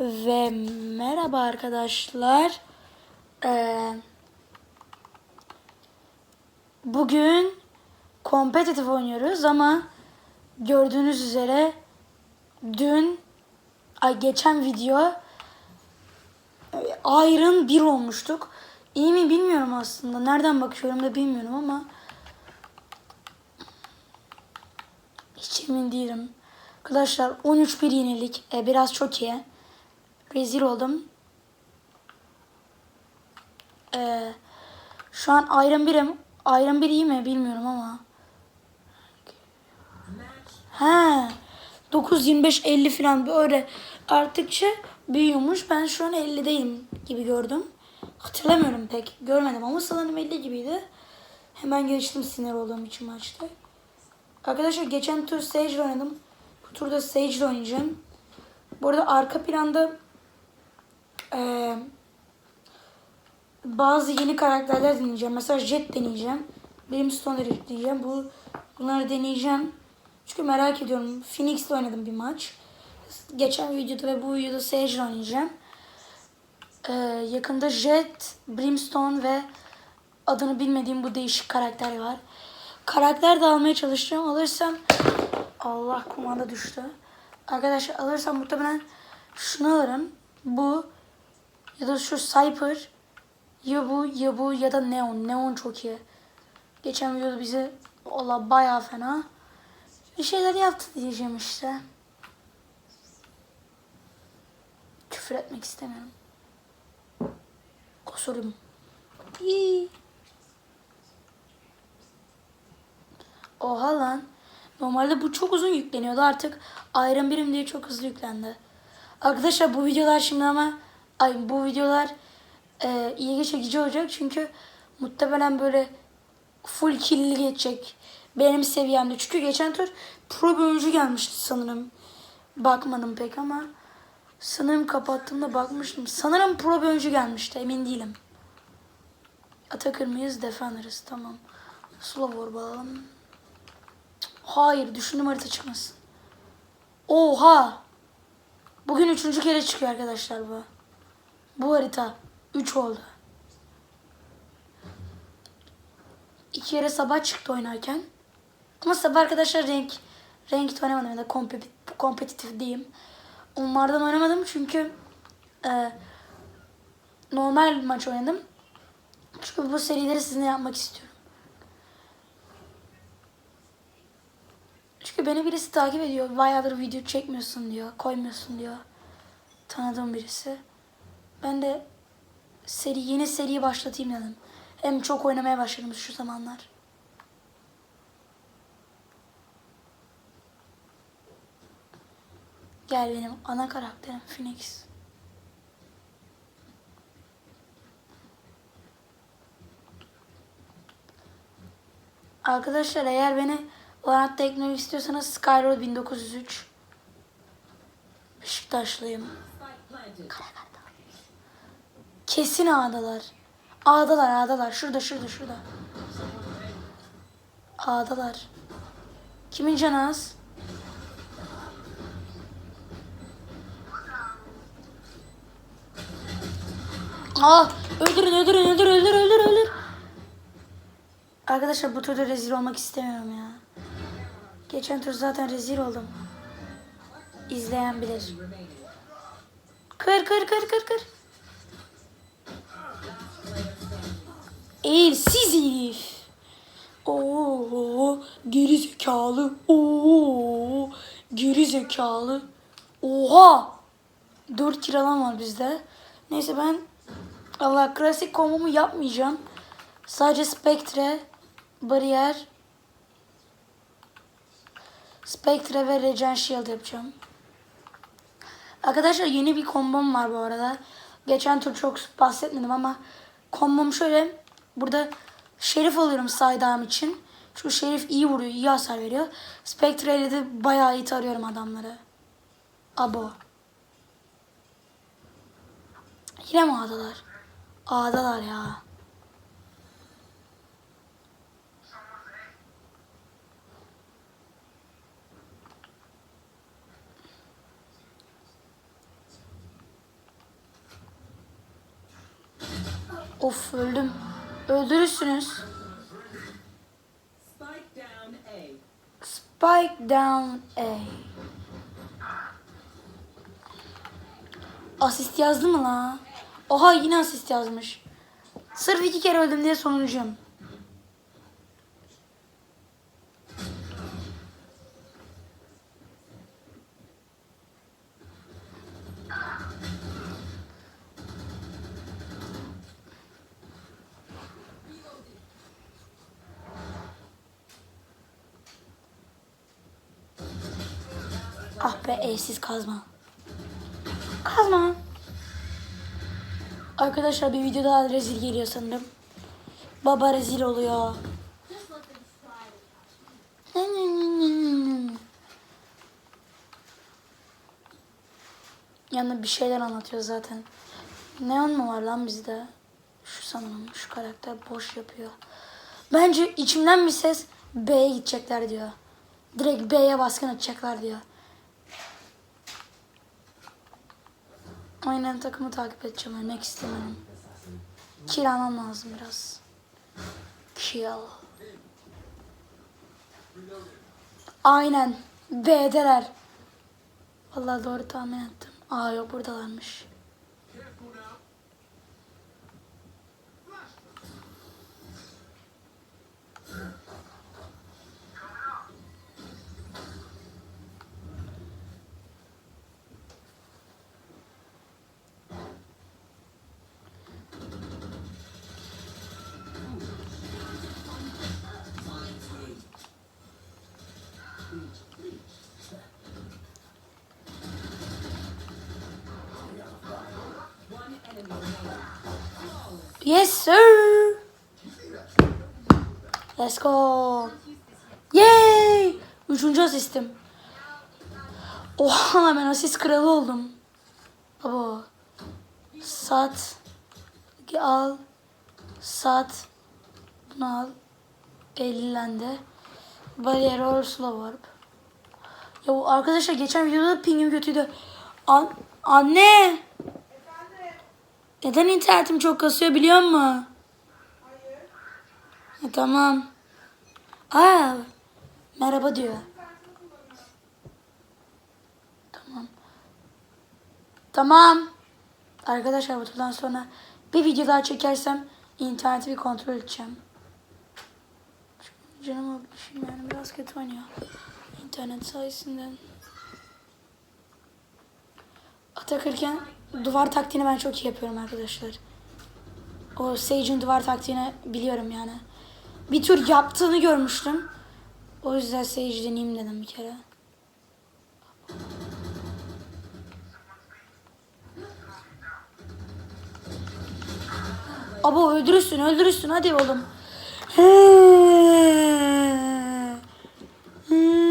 Ve merhaba arkadaşlar. Ee, bugün kompetitif oynuyoruz ama gördüğünüz üzere dün ay geçen video e, Iron 1 olmuştuk. İyi mi bilmiyorum aslında. Nereden bakıyorum da bilmiyorum ama hiç emin değilim. Arkadaşlar 13 bir yenilik. E, biraz çok iyi. Rezil oldum. E, şu an Iron 1'im. Iron 1 iyi mi bilmiyorum ama. He. 9 25 50 falan böyle arttıkça büyüyormuş. Ben şu an 50'deyim gibi gördüm. Hatırlamıyorum pek. Görmedim ama sanırım 50 gibiydi. Hemen geçtim sinir olduğum için maçta. Arkadaşlar geçen tur Sage oynadım. Bu turda Sage oynayacağım. Bu arada arka planda eee, bazı yeni karakterler deneyeceğim. Mesela Jet deneyeceğim. Brimstone deneyeceğim. Bu, bunları deneyeceğim. Çünkü merak ediyorum. Phoenix ile oynadım bir maç. Geçen videoda ve bu videoda Sage oynayacağım. Ee, yakında Jet, Brimstone ve adını bilmediğim bu değişik karakter var. Karakter de almaya çalışacağım. Alırsam Allah kumanda düştü. Arkadaşlar alırsam muhtemelen şunu alırım. Bu ya da şu Cyper ya bu ya bu ya da Neon. Neon çok iyi. Geçen videoda bize valla bayağı fena bir şeyler yaptı diyeceğim işte. Küfür etmek istemiyorum. Kusurum. İyi. Oha lan. Normalde bu çok uzun yükleniyordu. Artık Iron birim diye çok hızlı yüklendi. Arkadaşlar bu videolar şimdi ama ay bu videolar e, ilgi çekici olacak. Çünkü muhtemelen böyle full kill'li geçecek. Benim seviyemde. Çünkü geçen tur pro oyuncu gelmişti sanırım. Bakmadım pek ama sanırım kapattığımda bakmıştım. Sanırım pro oyuncu gelmişti. Emin değilim. Atakır mıyız? Defender'ız. Tamam. Slow alalım. Hayır. Düşündüm harita çıkmasın. Oha. Bugün üçüncü kere çıkıyor arkadaşlar bu. Bu harita. Üç oldu. İki kere sabah çıktı oynarken. Ama sabah arkadaşlar renk renk oynamadım ya da kompetitif, kompetitif diyeyim. Onlardan oynamadım çünkü e, normal maç oynadım. Çünkü bu serileri sizinle yapmak istiyorum. Çünkü beni birisi takip ediyor. Bayağıdır video çekmiyorsun diyor. Koymuyorsun diyor. Tanıdığım birisi. Ben de seri yeni seriyi başlatayım dedim. Hem çok oynamaya başladım şu zamanlar. Gel benim ana karakterim Phoenix. Arkadaşlar eğer beni Valorant'ta eklemek istiyorsanız Skyroad 1903 Beşiktaşlıyım. Karakartal. Kesin ağdalar. Ağdalar ağdalar. Şurada şurada şurada. Ağdalar. Kimin canı az? Aa, öldürün öldürün öldür öldür öldür öldür. Arkadaşlar bu turda rezil olmak istemiyorum ya. Geçen tur zaten rezil oldum. İzleyen bilir. Kır kır kır kır kır. Eğil siz herif. Oo, geri zekalı. Oo, geri zekalı. Oha. 4 kiralan var bizde. Neyse ben Allah klasik kombomu yapmayacağım. Sadece Spectre, Bariyer, Spectre ve Regen Shield yapacağım. Arkadaşlar yeni bir kombom var bu arada. Geçen tur çok bahsetmedim ama kombom şöyle. Burada Şerif alıyorum saydam için. Şu Şerif iyi vuruyor, iyi hasar veriyor. Spectre ile de bayağı iyi tarıyorum adamları. Abo. Yine mi A'dalar? A'dalar ya. Of öldüm. Öldürürsünüz. Spike down A. Asist yazdı mı la? Oha yine asist yazmış. Sırf iki kere öldüm diye sonuncuyum. Evsiz kazma. Kazma. Arkadaşlar bir video daha rezil geliyor sanırım. Baba rezil oluyor. Yanında bir şeyler anlatıyor zaten. Neon mu var lan bizde? Şu sanırım şu karakter boş yapıyor. Bence içimden bir ses B'ye gidecekler diyor. Direkt B'ye baskın atacaklar diyor. Aynen takımı takip edeceğim. Ölmek istemiyorum. Kill almam lazım biraz. Kill. Aynen. B'deler. Vallahi doğru tahmin ettim. Aa yok buradalarmış. Yes sir. Let's go. Yay! Üçüncü asistim. Oha ben asist kralı oldum. Baba. Sat. Al. Sat. Bunu al. 50 lendi. Bariyer or slow warp. Ya arkadaşlar geçen videoda pingim kötüydü. An anne. Neden internetim çok kasıyor biliyor musun? Ha, tamam. Aa, merhaba diyor. Tamam. Tamam. Arkadaşlar bu turdan sonra bir video daha çekersem interneti bir kontrol edeceğim. Canım okumuşum yani biraz kötü oynuyor. İnternet sayesinde. Atakırken duvar taktiğini ben çok iyi yapıyorum arkadaşlar. O Sage'in duvar taktiğini biliyorum yani. Bir tur yaptığını görmüştüm. O yüzden Sage deneyeyim dedim bir kere. Abo öldürürsün öldürürsün hadi oğlum. Okay,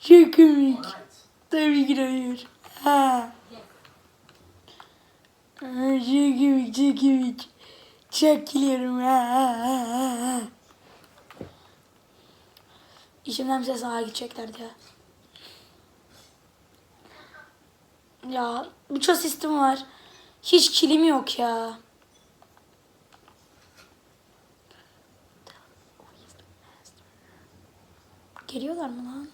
Çok komik. Tabii ki hayır. Ha. Çok komik, çok komik. Çok gülüyorum. Ha, bir ses sağa gidecekler diye. Ya üç asistim var. Hiç kilim yok ya. Geliyorlar mı lan?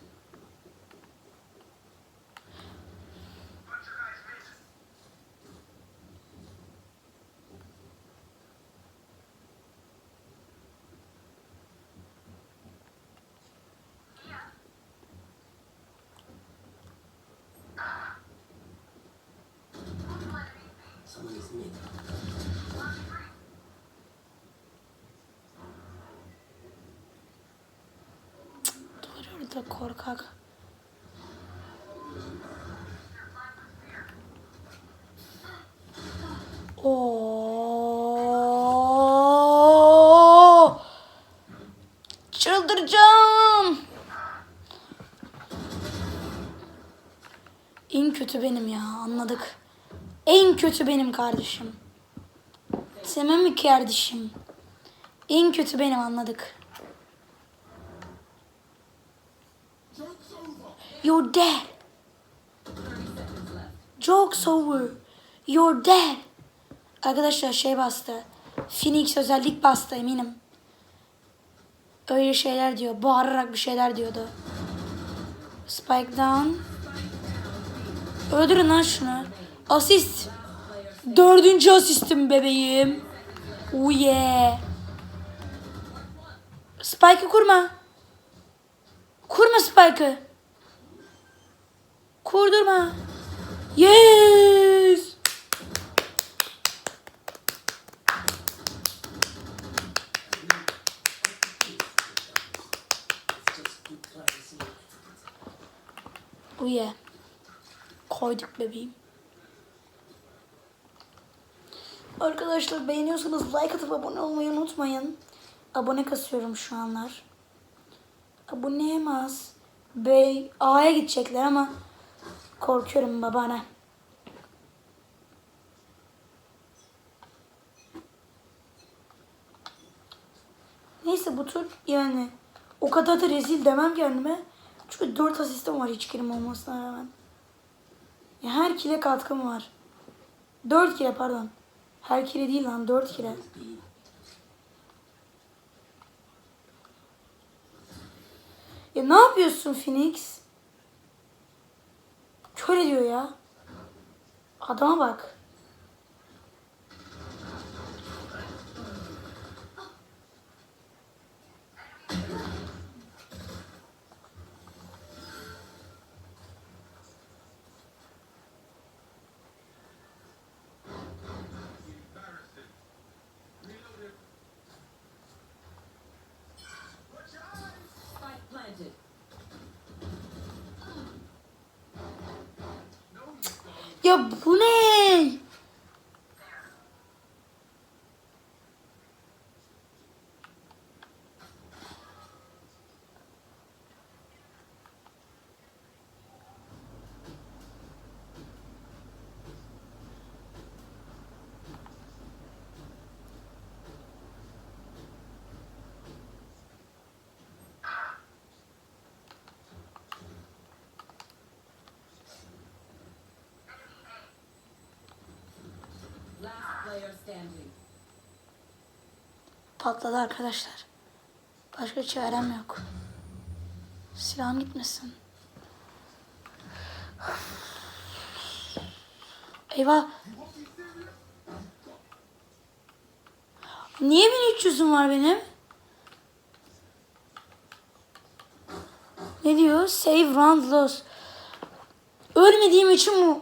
Orada korkak. Oo! Çıldıracağım. En kötü benim ya anladık. En kötü benim kardeşim. Semem mi kardeşim? En kötü benim anladık. You're dead. 30 seconds left. Joke's over. You're dead. Arkadaşlar şey bastı. Phoenix özellik bastı eminim. Öyle şeyler diyor. Bağırarak bir şeyler diyordu. Spike down. Öldürün lan şunu. Asist. Dördüncü asistim bebeğim. Oh yeah. Spike'ı kurma. Kurma Spike'ı. Kurdurma. Yes. Oh yeah. Koyduk bebeğim. Arkadaşlar beğeniyorsanız like atıp abone olmayı unutmayın. Abone kasıyorum şu anlar. Aboneyim az. B A'ya gidecekler ama korkuyorum babana. Neyse bu tur yani o kadar da rezil demem kendime. Çünkü 4 asistim var hiç kilim olmasına rağmen. Ya her kile katkım var. 4 kile pardon. Her kile değil lan 4 kile. Ya ne yapıyorsun Phoenix? Kör ediyor ya. Adama bak. Ya bu Patladı arkadaşlar. Başka çarem yok. Silahım gitmesin. Eyvah. Niye 1300'üm var benim? Ne diyor? Save round loss. Ölmediğim için mi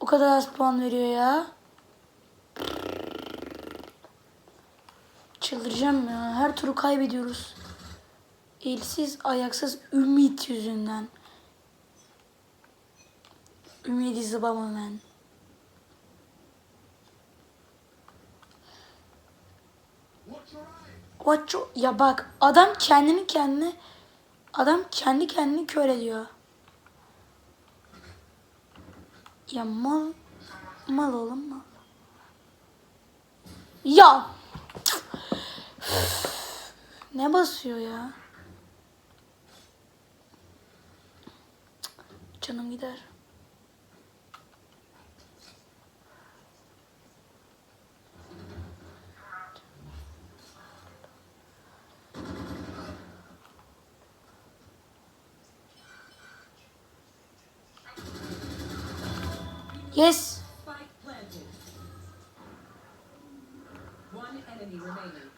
o kadar az puan veriyor ya? Çıldıracağım ya. Her turu kaybediyoruz. Elsiz, ayaksız ümit yüzünden. Ümidi zıbamamen. What ya bak adam kendini kendine adam kendi kendini kör ediyor. Ya mal mal oğlum mal. Ya ne basıyor ya? Canım gider. Yes. One enemy remaining.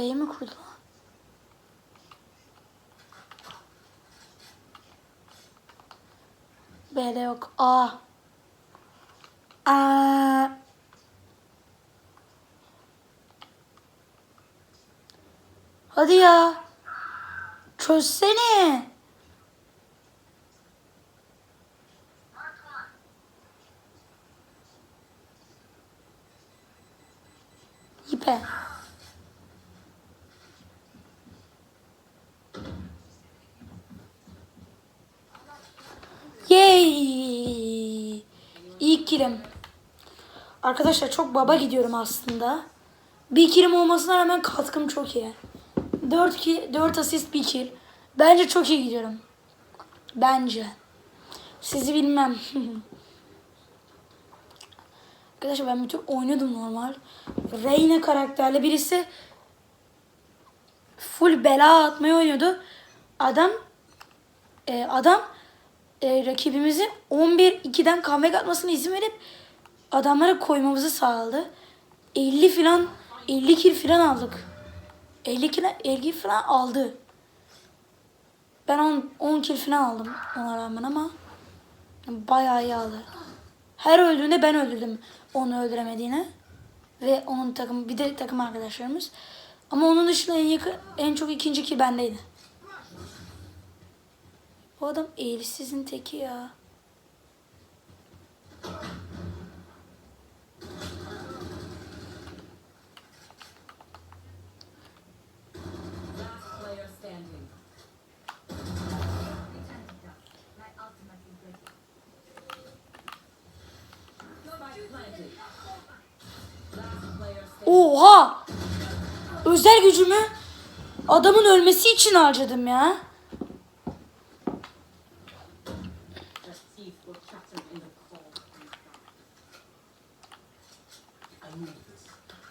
B'yi mi kurdu? B'de yok. A. A. Hadi ya. Çözsene. Kilim. Arkadaşlar çok baba gidiyorum aslında. Bir kilim olmasına rağmen katkım çok iyi. 4 ki 4 asist 1 kill. Bence çok iyi gidiyorum. Bence. Sizi bilmem. Arkadaşlar ben bütün oynadım normal. Reyna karakterli birisi full bela atmayı oynuyordu. Adam e, adam e, rakibimizin 11-2'den comeback atmasına izin verip adamlara koymamızı sağladı. 50 filan 50 kill filan aldık. 50 kill, 50 filan aldı. Ben 10, 10 kill filan aldım ona rağmen ama bayağı iyi aldı. Her öldüğünde ben öldürdüm onu öldüremediğine. Ve onun takım bir de takım arkadaşlarımız. Ama onun dışında en yakın en çok ikinci kill bendeydi. Bu adam eğrisizin teki ya. Oha! Özel gücümü adamın ölmesi için harcadım ya.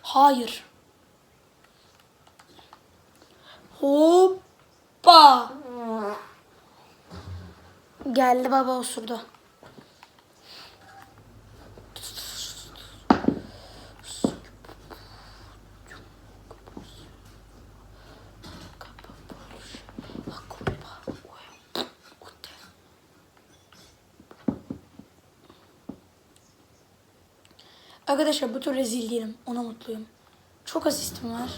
Hayır. Hoppa. Geldi baba osurdu. Arkadaşlar bu tur rezil değilim. Ona mutluyum. Çok asistim var.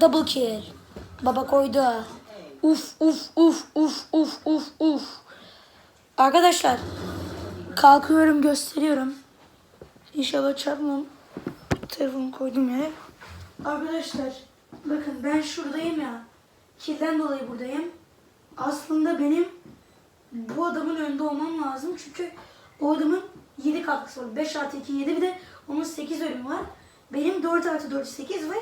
Double kill. Baba koydu. Uf uf uf uf uf uf uf. Arkadaşlar kalkıyorum gösteriyorum. İnşallah çarpmam. Telefonu koydum yere. Arkadaşlar bakın ben şuradayım ya. Kilden dolayı buradayım. Aslında benim bu adamın önünde olmam lazım. Çünkü o adamın 7 katkısı var. 5 artı 2 7 bir de onun 8 ölümü var. Benim 4 artı 4 8 ve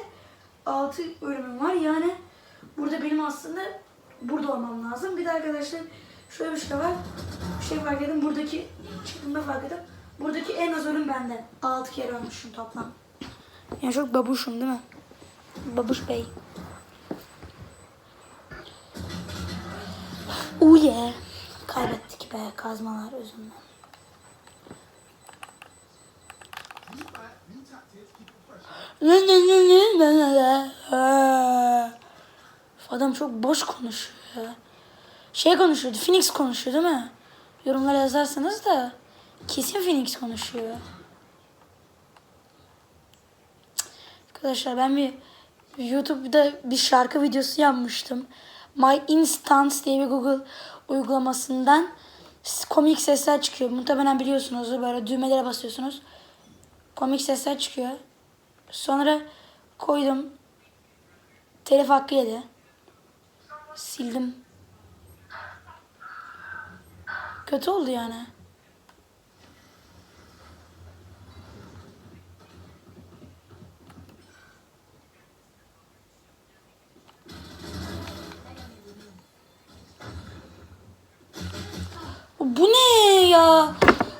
6 ölümüm var. Yani burada benim aslında burada olmam lazım. Bir de arkadaşlar şöyle bir şey var. Bir şey fark edin. Buradaki çıktığımda fark edin. Buradaki en az ölüm benden. 6 kere ölmüşüm toplam. Yani çok babuşum değil mi? Babuş bey. Oh yeah. Kaybettik be kazmalar yüzünden. Adam çok boş konuşuyor ya. Şey konuşuyordu, Phoenix konuşuyor değil mi? Yorumlara yazarsanız da kesin Phoenix konuşuyor. Arkadaşlar ben bir YouTube'da bir şarkı videosu yapmıştım. My Instance diye bir Google uygulamasından komik sesler çıkıyor. Muhtemelen biliyorsunuz böyle düğmelere basıyorsunuz. Komik sesler çıkıyor. Sonra koydum. Telif hakkı yedi. Sildim. Kötü oldu yani. Bu ne ya?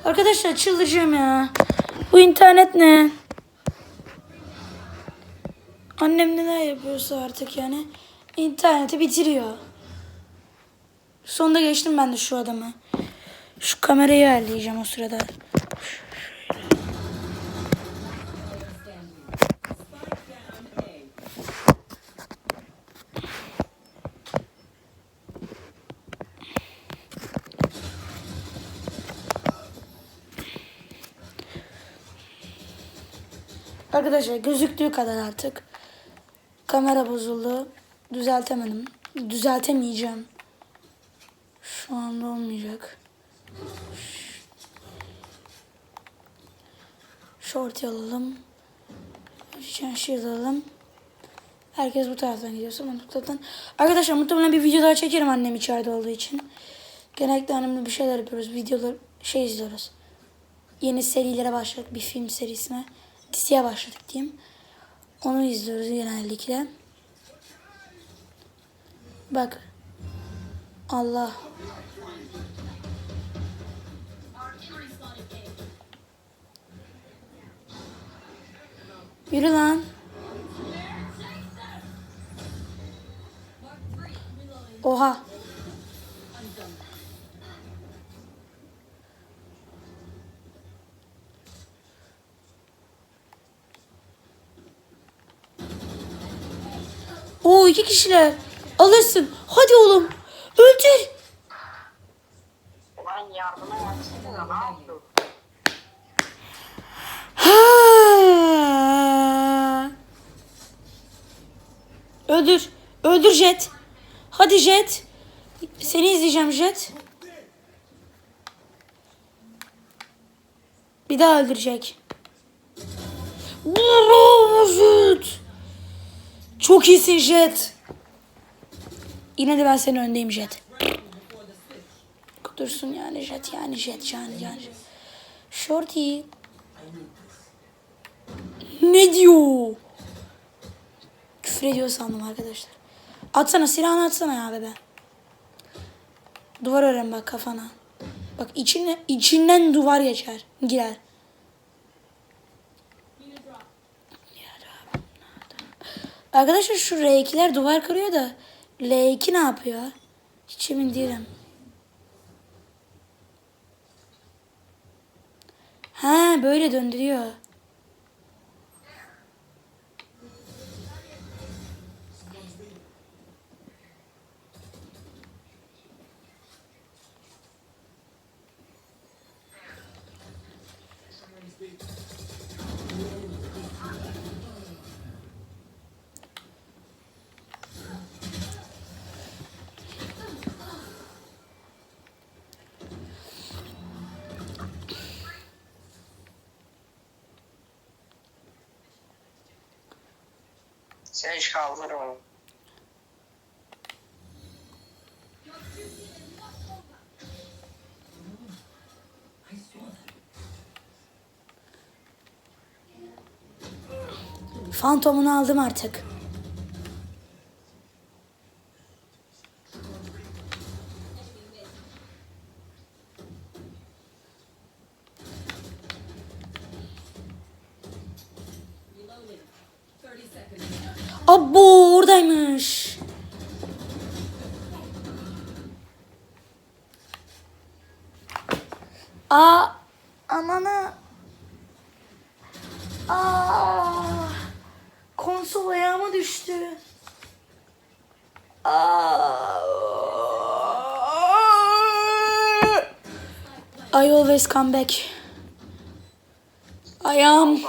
Arkadaşlar çıldıracağım ya. Bu internet ne? Annem neler yapıyorsa artık yani. İnterneti bitiriyor. Sonunda geçtim ben de şu adamı. Şu kamerayı ayarlayacağım o sırada. Arkadaşlar gözüktüğü kadar artık. Kamera bozuldu. Düzeltemedim. Düzeltemeyeceğim. Şu anda olmayacak. Short alalım. Şanşır alalım. Herkes bu taraftan gidiyorsa ben bu taraftan. Arkadaşlar muhtemelen bir video daha çekerim annem içeride olduğu için. Genellikle annemle bir şeyler yapıyoruz. Videolar şey izliyoruz. Yeni serilere başladık. Bir film serisine. Diziye başladık diyeyim. Onu izliyoruz genellikle. Bak. Allah. Yürü lan. Oha. Oo iki kişiler. Alırsın. Hadi oğlum. Öldür. Ulan yardıma yatsana ne yapıyorsun? Öldür. Öldür Jet. Hadi Jet. Seni izleyeceğim Jet. Bir daha öldürecek. Bravo Jet. Çok iyisin Jet. Yine de ben senin öndeyim Jet. Dursun yani Jet yani Jet yani yani. Shorty. Ne diyor? Küfür ediyor sandım arkadaşlar. Atsana silahını atsana ya bebe. Duvar ören bak kafana. Bak içine, içinden duvar geçer. Girer. Arkadaşlar şu R2'ler duvar kırıyor da L2 ne yapıyor? Hiç emin değilim. Ha böyle döndürüyor. Sen hiç kaldırma. Fantomunu aldım artık. Abo oradaymış. Aa amana. Aa konsol ayağıma düştü. Aa. I always come back. Ayağım.